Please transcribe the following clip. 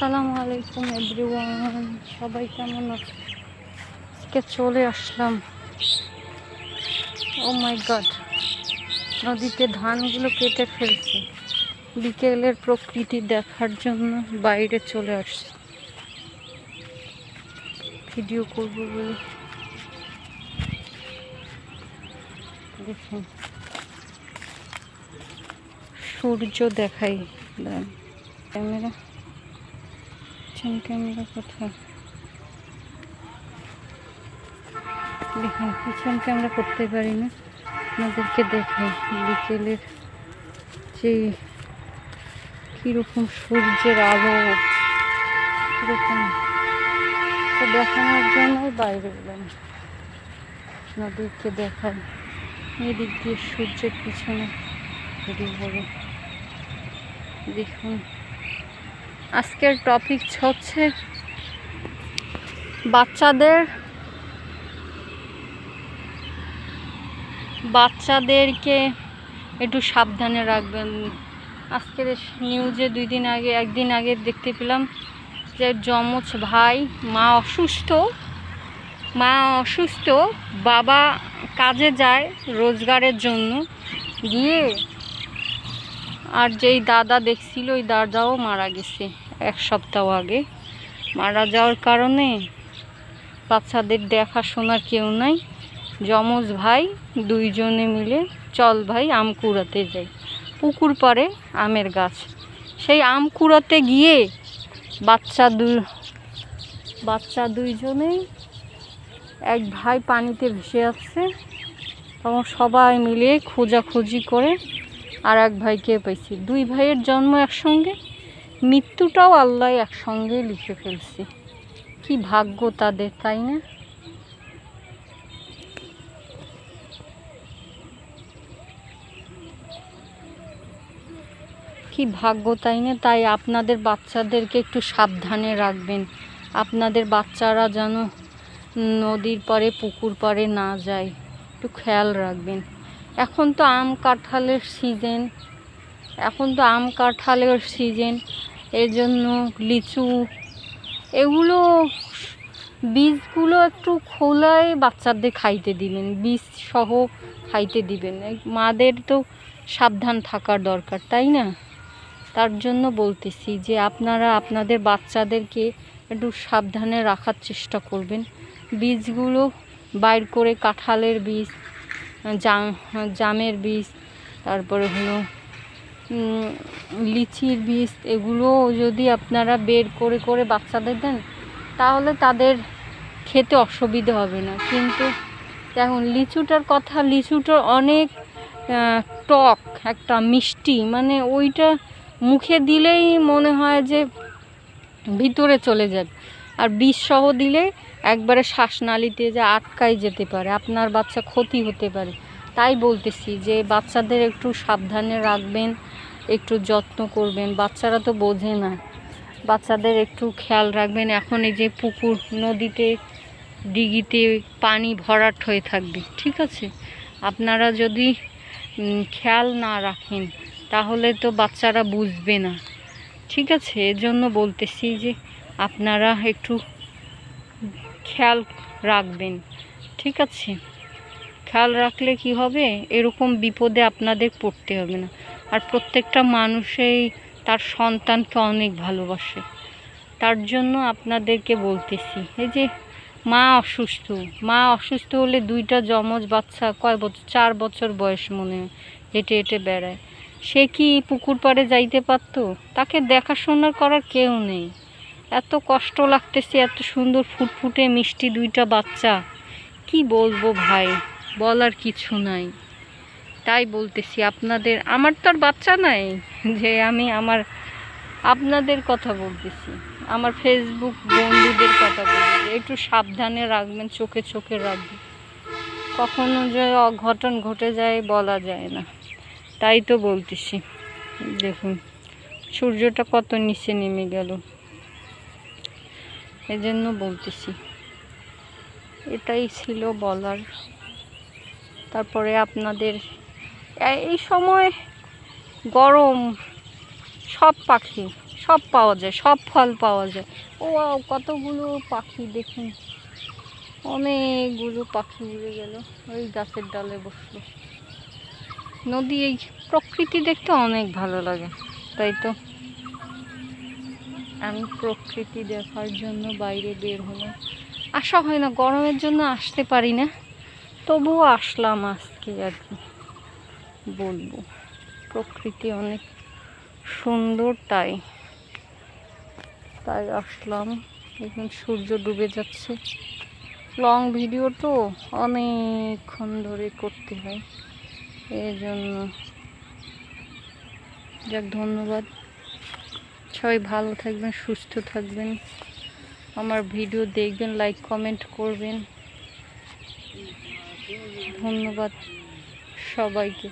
আসসালামু আলাইকুম, এভরিওয়ান। সবাই কেমন আজকে চলে আসলাম। ও মাই গড নদীতে ধানগুলো কেটে ফেলছে। বিকেলের প্রকৃতি দেখার জন্য বাইরে চলে আসছে। ভিডিও করব বলে। দেখুন। সূর্য দেখাই। ক্যামেরা। পিছন ক্যামেরা কোথায়? দেখুন, পিছন ক্যামেরা করতে পারি না। আপনাদেরকে দেখাই বিকেলের যে কীরকম সূর্যের আলো, কীরকম তো দেখানোর জন্যই বাইরে এলাম। আপনাদেরকে দেখাই। এদিক দিয়ে সূর্যের পিছনে হবে দেখুন। আজকের টপিক হচ্ছে বাচ্চাদের বাচ্চাদেরকে একটু সাবধানে রাখবেন। আজকের নিউজে দুই দিন আগে, একদিন আগে দেখতে পেলাম যে যমজ ভাই, মা অসুস্থ মা অসুস্থ, বাবা কাজে যায় রোজগারের জন্য। গিয়ে আর যেই দাদা দেখছিল, ওই দাদাও মারা গেছে এক সপ্তাহ আগে। মারা যাওয়ার কারণে বাচ্চাদের দেখাশোনার কেউ নাই। যমজ ভাই দুইজনে মিলে, চল ভাই আম কুড়াতে যাই। পুকুর পাড়ে আমের গাছ। সেই আম কুড়াতে গিয়ে বাচ্চা দু বাচ্চা দুইজনেই এক ভাই পানিতে ভেসে যাচ্ছে তখন সবাই মিলে খোঁজাখুঁজি করে আর এক ভাইকে পাইছি? দুই ভাইয়ের জন্ম একসঙ্গে, মৃত্যুটাও আল্লাহ একসঙ্গে লিখে ফেলছে। কি ভাগ্য তাদের, তাই না? কি ভাগ্য তাই না? তাই আপনাদের বাচ্চাদেরকে একটু সাবধানে রাখবেন। আপনাদের বাচ্চারা যেন নদীর পাড়ে, পুকুর পাড়ে না যায়, একটু খেয়াল রাখবেন। এখন তো আম কাঁঠালের সিজন এখন তো আম কাঁঠালের সিজন এর জন্য লিচু, এগুলো বীজগুলো একটু খোলায় বাচ্চাদের খাইতে দিবেন, বীজ সহ খাইতে দিবেন। মাদের তো সাবধান থাকার দরকার, তাই না? তার জন্য বলতেছি যে আপনারা আপনাদের বাচ্চাদেরকে একটু সাবধানে রাখার চেষ্টা করবেন। বীজগুলো বাইর করে কাঁঠালের বীজ জাম, জামের বীজ, তারপরে হলো লিচির বীজ, এগুলো যদি আপনারা বের করে করে বাচ্চাদের দেন, তাহলে তাদের খেতে অসুবিধা হবে না। কিন্তু এখন লিচুটার কথা, লিচুটার অনেক টক, একটা মিষ্টি মানে ওইটা মুখে দিলেই মনে হয় যে ভিতরে চলে যাবে। আর বিষ সহ দিলে একবারে শ্বাসনালীতে যে আটকাই যেতে পারে, আপনার বাচ্চা ক্ষতি হতে পারে। তাই বলতেছি যে বাচ্চাদের একটু সাবধানে রাখবেন, একটু যত্ন করবেন। বাচ্চারা তো বোঝে না। বাচ্চাদের একটু খেয়াল রাখবেন। এখন এই যে পুকুর, নদীতে দিঘিতে পানি ভরাট হয়ে থাকবে, ঠিক আছে? আপনারা যদি খেয়াল না রাখেন, তাহলে তো বাচ্চারা বুঝবে না। ঠিক আছে? এজন্য বলতেছি যে আপনারা একটু খেয়াল রাখবেন, ঠিক আছে? খেয়াল রাখলে কি হবে? এরকম বিপদে আপনাদের পড়তে হবে না। আর প্রত্যেকটা মানুষেই তার সন্তানকে অনেক ভালোবাসে। তার জন্য আপনাদেরকে বলতেছি, এই যে মা অসুস্থ মা অসুস্থ হলে দুইটা যমজ বাচ্চা কয় বছর? চার বছর বয়স মনে হেঁটে হেঁটে বেড়ায়। সে কি পুকুর পাড়ে যাইতে পারতো? তাকে দেখাশোনা করার কেউ নেই। এত কষ্ট লাগতেছে, এত সুন্দর ফুটফুটে মিষ্টি দুইটা বাচ্চা। কি বলব ভাই, বলার কিছু নাই। তাই বলতেছি, আপনাদের, আমার তো আর বাচ্চা নাই, যে আমি আমার, আপনাদের কথা বলতেছি। আমার ফেসবুক বন্ধুদের কথা বলতেছি, একটু সাবধানে রাখবেন, চোখে চোখে রাখবেন। কখনো যে অঘটন ঘটে যায়, বলা যায় না। তাই তো বলতেছি, দেখুন, সূর্যটা কত নিচে নেমে গেল। এজন্য বলতেছি। এটাই ছিল বলার। তারপরে আপনাদের এই সময় গরম, সব পাখি, সব পাওয়া যায়, সব ফল পাওয়া যায়। ও কতগুলো পাখি দেখুন। অনেকগুলো পাখি উড়ে গেল, ওই গাছের ডালে বসল। নদী, এই প্রকৃতি দেখতে অনেক ভালো লাগে, তাই তো? আমি প্রকৃতি দেখার জন্য বাইরে বের হলাম আসা হয় না, গরমের জন্য আসতে পারি না। তবুও আসলাম আজকে আর কি বলব। প্রকৃতি অনেক সুন্দর তাই। তাই আসলাম। এখন সূর্য ডুবে যাচ্ছে। লং ভিডিও তো অনেকক্ষণ ধরে করতে হয়। এই জন্য যাক, ধন্যবাদ। সবাই ভালো থাকবেন সুস্থ থাকবেন। আমার ভিডিও দেখবেন লাইক কমেন্ট করবেন। ধন্যবাদ সবাইকে।